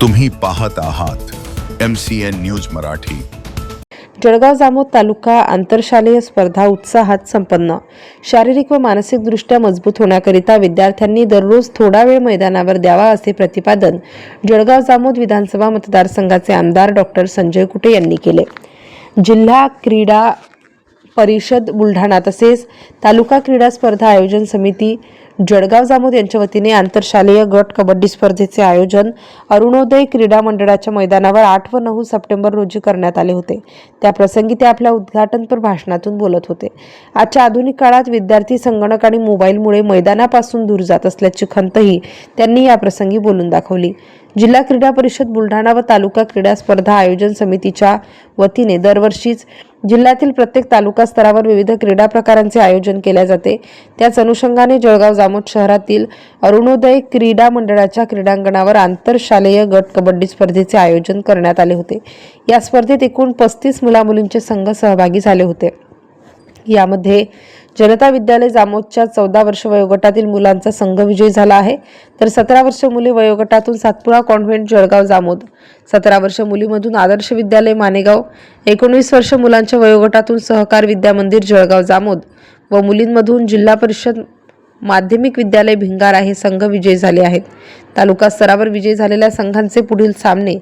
तुम्ही पाहत आहात M C N news Marathi. Jalgaon Jamod तालुका आंतरशालेय स्पर्धा उत्साहात संपन्न. शारीरिक व मानसिकदृष्ट्या मजबूत होण्याकरिता विद्यार्थ्यांनी दररोज थोडा वेळ मैदानावर द्यावा असे प्रतिपादन जळगाव जामोद विधानसभा मतदारसंघाचे आमदार डॉक्टर संजय कुटे यांनी केले. जिल्हा क्रीडा परिषद बुलढाणा तसेच तालुका क्रीडा स्पर्धा आयोजन समिती जळगाव जामोद यांच्या वतीने आंतरशालेय गट कबड्डी स्पर्धेचे आयोजन अरुणोदय क्रीडा मंडळाच्या मैदानावर आठ व नऊ सप्टेंबर रोजी करण्यात आले होते. त्याप्रसंगी ते आपल्या उद्घाटनपर भाषणातून बोलत होते. आजच्या आधुनिक काळात विद्यार्थी संगणक आणि मोबाईलमुळे मैदानापासून दूर जात असल्याची खंतही त्यांनी या प्रसंगी बोलून दाखवली. जिल्हा क्रीडा परिषद बुलढाणा व तालुका क्रीडा स्पर्धा आयोजन समितीच्या वतीने दरवर्षीच जिल्ह्यातील प्रत्येक तालुका स्तरावर विविध क्रीडा प्रकारांचे आयोजन केले जाते. त्याच अनुषंगाने जळगाव जामोद शहरातील अरुणोदय क्रीडा मंडळाच्या क्रीडांगणावर आंतरशालेय गट कबड्डी स्पर्धेचे आयोजन करण्यात आले होते. या स्पर्धेत एकूण पस्तीस मुलामुलींचे संघ सहभागी झाले होते. यामध्ये जनता विद्यालय जामोदच्या चौदा वर्ष वयोगटातील मुलांचा संघ विजयी झाला आहे. तर सतरा वर्ष मुली वयोगटातून सातपुडा कॉन्व्हेंट जळगाव जामोद. सतरा वर्ष मुलीमधून आदर्श विद्यालय मानेगाव. एकोणवीस वर्ष मुलांच्या वयोगटातून सहकार विद्यामंदिर जळगाव जामोद. व मुलींमधून जिल्हा परिषद माध्यमिक विद्यालय भिंगारा हे संघ विजयी झाले आहेत. तालुका स्तरावर विजयी झालेल्या संघांचे पुढील सामने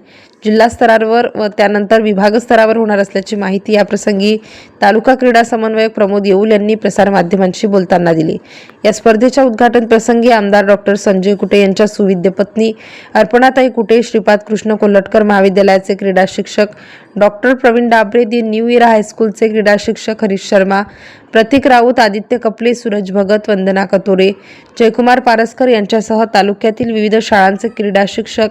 जिल्हा स्तरावर व त्यानंतर विभाग स्तरावर होणार असल्याची माहिती याप्रसंगी तालुका क्रीडा समन्वयक प्रमोद येऊल यांनी प्रसारमाध्यमांशी बोलताना दिली. या स्पर्धेच्या उद्घाटन प्रसंगी आमदार डॉक्टर संजय कुटे यांच्या सुविद्य पत्नी अर्पणाताई कुटे श्रीपाद कृष्ण कोल्हटकर महाविद्यालयाचे क्रीडा शिक्षक doctor Pravin Dabre the new era हायस्कूलचे क्रीडा शिक्षक हरीश शर्मा प्रतीक राऊत आदित्य कपले सूरज भगत वंदना कतोरे जयकुमार पारसकर यांच्यासह तालुक्यातील विविध शाळांचे क्रीडा शिक्षक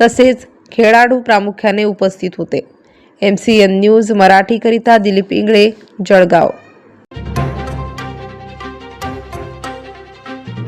तसेच खेळाडू प्रामुख्याने उपस्थित होते. एम सी एन न्यूज मराठीकरिता दिलीप इंगळे जळगाव.